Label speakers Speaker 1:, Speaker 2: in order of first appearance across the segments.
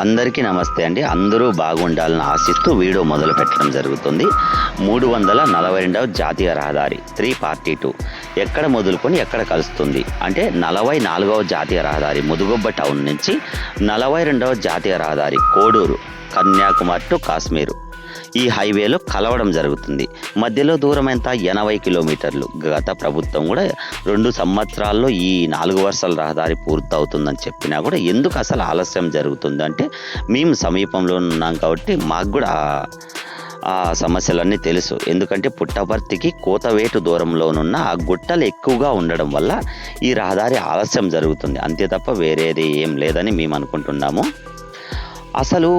Speaker 1: అందరికీ నమస్తే అండి. అందరూ బాగుండాలని ఆశిస్తూ వీడియో మొదలు పెట్టడం జరుగుతుంది. మూడు వందల నలభై రెండవ జాతీయ రహదారి త్రీ పార్టీ టూ. ఎక్కడ మొదలుకొని ఎక్కడ కలుస్తుంది? అంటే నలభై నాలుగవ జాతీయ రహదారి ముదుగొబ్బ టౌన్ నుంచి నలభై రెండవ జాతీయ రహదారి కోడూరు కన్యాకుమారి టు కాశ్మీరు. ఈ హైవేలో కలవడం జరుగుతుంది. మధ్యలో దూరం ఎంత ఎనభై కిలోమీటర్లు. గత ప్రభుత్వం కూడా రెండు సంవత్సరాల్లో ఈ నాలుగు వర్షాల రహదారి పూర్తవుతుందని చెప్పినా కూడా ఎందుకు అసలు ఆలస్యం జరుగుతుంది? అంటే మేము సమీపంలో ఉన్నాం కాబట్టి మాకు కూడా ఆ- ఆ సమస్యలన్నీ తెలుసు. ఎందుకంటే పుట్టపర్తికి కోతవేటు దూరంలోనున్న ఆ గుట్టలు ఎక్కువగా ఉండడం వల్ల ఈ రహదారి ఆలస్యం జరుగుతుంది. అంతే తప్ప వేరేది ఏం లేదని మేము అనుకుంటున్నాము. అసలు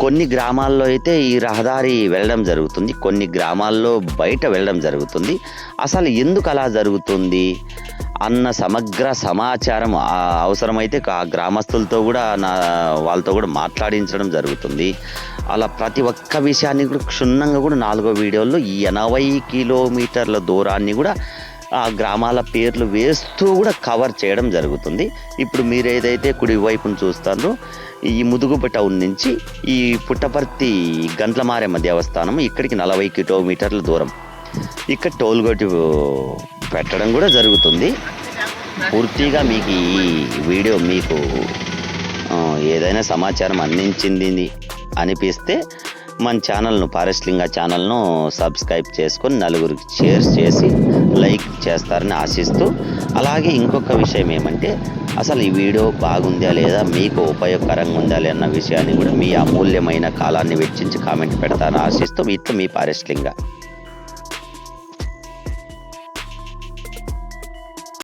Speaker 1: కొన్ని గ్రామాల్లో అయితే ఈ రహదారి వెళ్ళడం జరుగుతుంది. కొన్ని గ్రామాల్లో బయట వెళ్ళడం జరుగుతుంది. అసలు ఎందుకు అలా జరుగుతుంది? అన్న సమగ్ర సమాచారం అవసరమైతే ఆ గ్రామస్తులతో కూడా నా వాళ్ళతో కూడా మాట్లాడించడం జరుగుతుంది. అలా ప్రతి ఒక్క విషయాన్ని కూడా క్షుణ్ణంగా కూడా నాలుగో వీడియోలో ఎనభై కిలోమీటర్ల దూరాన్ని కూడా ఆ గ్రామాల పేర్లు వేస్తూ కూడా కవర్ చేయడం జరుగుతుంది. ఇప్పుడు మీరు ఏదైతే కుడివైపును చూస్తారో ఈ ముదుగుప టౌన్ నుంచి ఈ పుట్టపర్తి గంట్లమారెమ్మ దేవస్థానం ఇక్కడికి నలభై కిలోమీటర్ల దూరం. ఇక్కడ టోల్ గేట్ పెట్టడం కూడా జరుగుతుంది. పూర్తిగా మీకు ఈ వీడియో మీకు ఏదైనా సమాచారం అందించింది అనిపిస్తే మన ఛానల్ను పారెస్లింగా ఛానల్ను సబ్స్క్రైబ్ చేసుకొని నలుగురికి షేర్ చేసి లైక్ చేస్తారని ఆశిస్తూ అలాగే ఇంకొక విషయం ఏమంటే అసలు ఈ వీడియో బాగుందా లేదా మీకు ఉపయోగకరంగా ఉందా అన్న విషయాన్ని కూడా మీ అమూల్యమైన కాలాన్ని వెచ్చించి కామెంట్ పెడతారని ఆశిస్తూ ఇట్లు మీ పారెస్లింగా